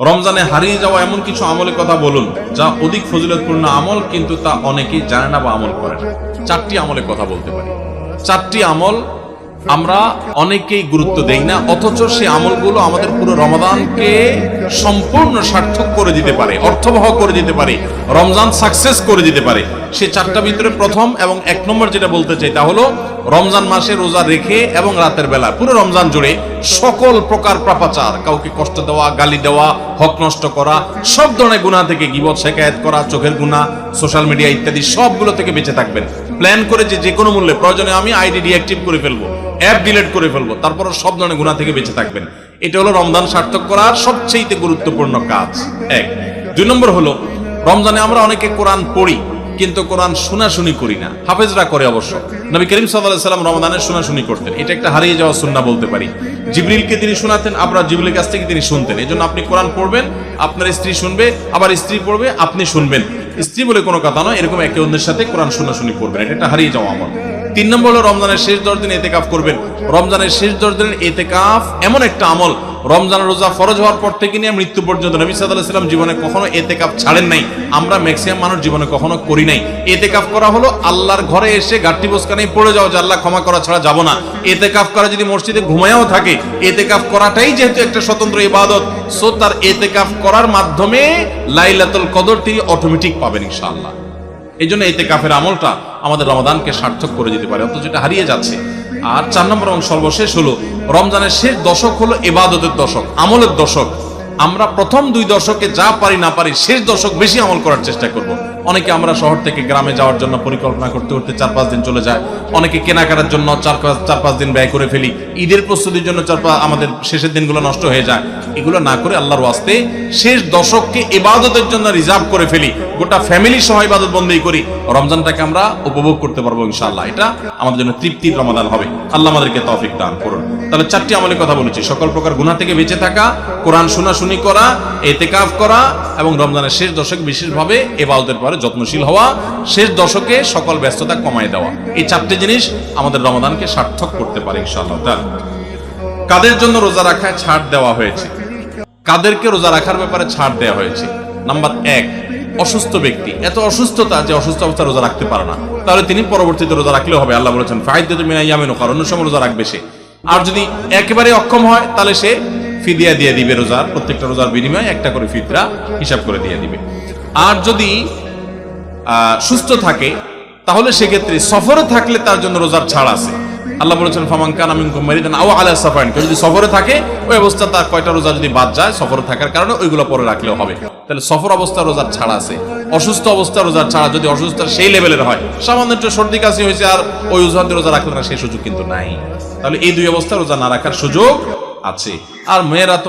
রমজানে হারিয়ে যাওয়া এমন কিছু আমলের কথা বলুন, যা অধিক ফজিলতপূর্ণ আমল, কিন্তু তা অনেকেই জানে না বা আমল করে না। চারটি আমলের কথা বলতে পারি। চারটি আমল আমরা অনেকেই গুরুত্ব দেই না, অথচ সেই আমলগুলো আমাদের পুরো রমাদানকে সম্পূর্ণ সার্থক করে দিতে পারে, অর্থবহ করে দিতে পারে, রমজান সাকসেস করে দিতে পারে। সে চারটা ভিতরে প্রথম এবং এক নম্বর যেটা বলতে চাই তা হলো, রমজান মাসে রোজা রেখে এবং রাতের বেলা, পুরো রমজান জুড়ে সকল প্রকার প্রাপাচার কাউকে কষ্ট দেওয়া, গালি দেওয়া, হক নষ্ট করা, সব ধরনের গুণা থেকে গিবত শেখায়ত করা, চোখের গুণা সোশ্যাল মিডিয়া ইত্যাদি সবগুলো থেকে বেঁচে থাকবেন। প্ল্যান করে যে যে কোনো মূল্যে, প্রয়োজনে আমি আইডি ডিঅ্যাক্টিভ করে ফেলব, অ্যাপ ডিলেট করে ফেলব তারপর সব ধরনের গুণা থেকে বেঁচে থাকবেন। এটা হলো রমজান সার্থক করার সবচেয়ে গুরুত্বপূর্ণ কাজ। এক। দুই নম্বর হলো, রমজানে আমরা অনেকে কোরআন পড়ি কিন্তু কোরআন শোনাশুনি করি না। হাফেজরা করে অবশ্য। নবী করিম সাল্লাম রমাদানের শোনাশুনি করতেন। এটা একটা হারিয়ে যাওয়া সুন্না বলতে পারি। জিবরিলকে তিনি শোনাতেন, আপনার জিবরিলের কাছ থেকে তিনি শুনতেন। এই জন্য আপনি কোরআন পড়বেন, আপনার স্ত্রী শুনবে, আবার স্ত্রী পড়বে, আপনি শুনবেন। স্ত্রী বলে কোনো কথা নয়, এরকম একে অন্যের সাথে কোরআন শোনাশুনি করবেন। এটা একটা হারিয়ে যাওয়া আমল। তিন নম্বর হলো রমজানের শেষ দশ দিন এতেকাফ করবেন। রমজানের শেষ দশ দিনের এতেকাফ এমন একটা আমল। রমজান রোজা ফরজ হওয়ার পর থেকে নিয়ে মৃত্যু পর্যন্ত নবী সাল্লাম জীবনে কখনো এতেকাফ ছাড়েন নাই। আমরা ম্যাক্সিমাম মানুষ জীবনে কখনো করি নাই। এতেকাফ করা হলো আল্লাহর ঘরে এসে গাঠটি বসকা নেই পড়ে যাও যে আল্লাহ ক্ষমা করা ছাড়া যাব না। এতেকাফ করা যদি মসজিদে ঘুমায়াও থাকে, এতেকাফ করাটাই যেহেতু একটা স্বতন্ত্র ইবাদত সো তার এতেকাফ করার মাধ্যমে লাইলাতুল কদরটি অটোমেটিক পাবেন ইনশাআল্লাহ। এই জন্য এতে কাফের আমলটা আমাদের রমাদানকে সার্থক করে দিতে পারে অথচ এটা হারিয়ে যাচ্ছে আর চার নম্বর এবং সর্বশেষ হলো, রমজানের শেষ দশক হলো এবাদতের দশক, আমলের দশক আমরা প্রথম দুই দশকে যা পারি না পারি, শেষ দশক বেশি আমল করার চেষ্টা করব। অনেকে আমরা শহর থেকে গ্রামে যাওয়ার জন্য পরিকল্পনা করতে করতে চার পাঁচ দিন চলে যায়। অনেকে কেনাকাটার জন্য চার পাঁচ চার পাঁচ দিন ব্যয় করে ফেলি। ঈদের প্রস্তুতির জন্য চার পাঁচ আমাদের শেষের দিনগুলো নষ্ট হয়ে যায়। এগুলো না করে আল্লাহর ওয়াস্তে শেষ দশককে ইবাদতের জন্য রিজার্ভ করে ফেলি। গোটা ফ্যামিলি সহ ইবাদত বন্দেই করি। রমজানটাকে আমরা উপভোগ করতে পারব ইনশাআল্লাহ। এটা আমাদের জন্য তৃপ্তির রমাদান হবে। আল্লাহ আমাদেরকে তৌফিক দান করুন। তাহলে চারটি আমলের কথা বলেছি। সকল প্রকার গুনাহ থেকে বেঁচে থাকা, কোরআন শোনাশুনি করা, এতেকাফ করা এবং রমজানের শেষ দশক বিশেষভাবে এবাদতের পরে যত্নশীল হওয়া, শেষ দশকে সকল ব্যস্ততা কমায় দেওয়া। এই চারটি জিনিস আমাদের রমাদানকে সার্থক করতে পারে ইনশাআল্লাহ কাদের জন্য রোজা রাখায় ছাড় দেওয়া হয়েছে? কাদেরকে রোজা রাখার ব্যাপারে ছাড় দেওয়া হয়েছে? নাম্বার এক, অসুস্থ ব্যক্তি। এত অসুস্থতা যে অসুস্থ অবস্থা রোজা রাখতে পারে না। তাহলে তিনি পরবর্তীতে রোজা রাখলেও হবে। আল্লাহ বলেছেন ফাইদ মিনাইয়ামেন কারণ অন্য সময় রোজা রাখবে সে। আর যদি একেবারে অক্ষম হয়, তাহলে সে ফিদিয়া দিয়ে দিবে রোজার, প্রত্যেকটা রোজার বিনিময়ে একটা করে ফিতরা হিসাব করে দিয়ে দিবে। আর যদি সুস্থ থাকে, তাহলে সেক্ষেত্রে সফরে থাকলে তার জন্য রোজার ছাড় আছে। আল্লাহ বলেছেন, ফামান কান আমিন কুমারিদান আও আলা সাফারিন। কেউ যদি সফরে থাকে, ওই অবস্থা তার কয়টা রোজা যদি বাদ যায়, সফরে থাকার কারণে ওইগুলো পরে রাখলেও হবে। তাহলে সফর অবস্থা রোজার ছাড় আছে। অসুস্থ অবস্থা রোজার ছাড়া, যদি অসুস্থ সেই লেভেলের হয়। সামান্য একটু সর্দি কাশি হয়েছে আর ওই অজুহাতে রোজা রাখলে না সেই সুযোগ কিন্তু নাই। তাহলে এই দুই অবস্থা রোজা না রাখার সুযোগ আছে। আর মেয়েরা তো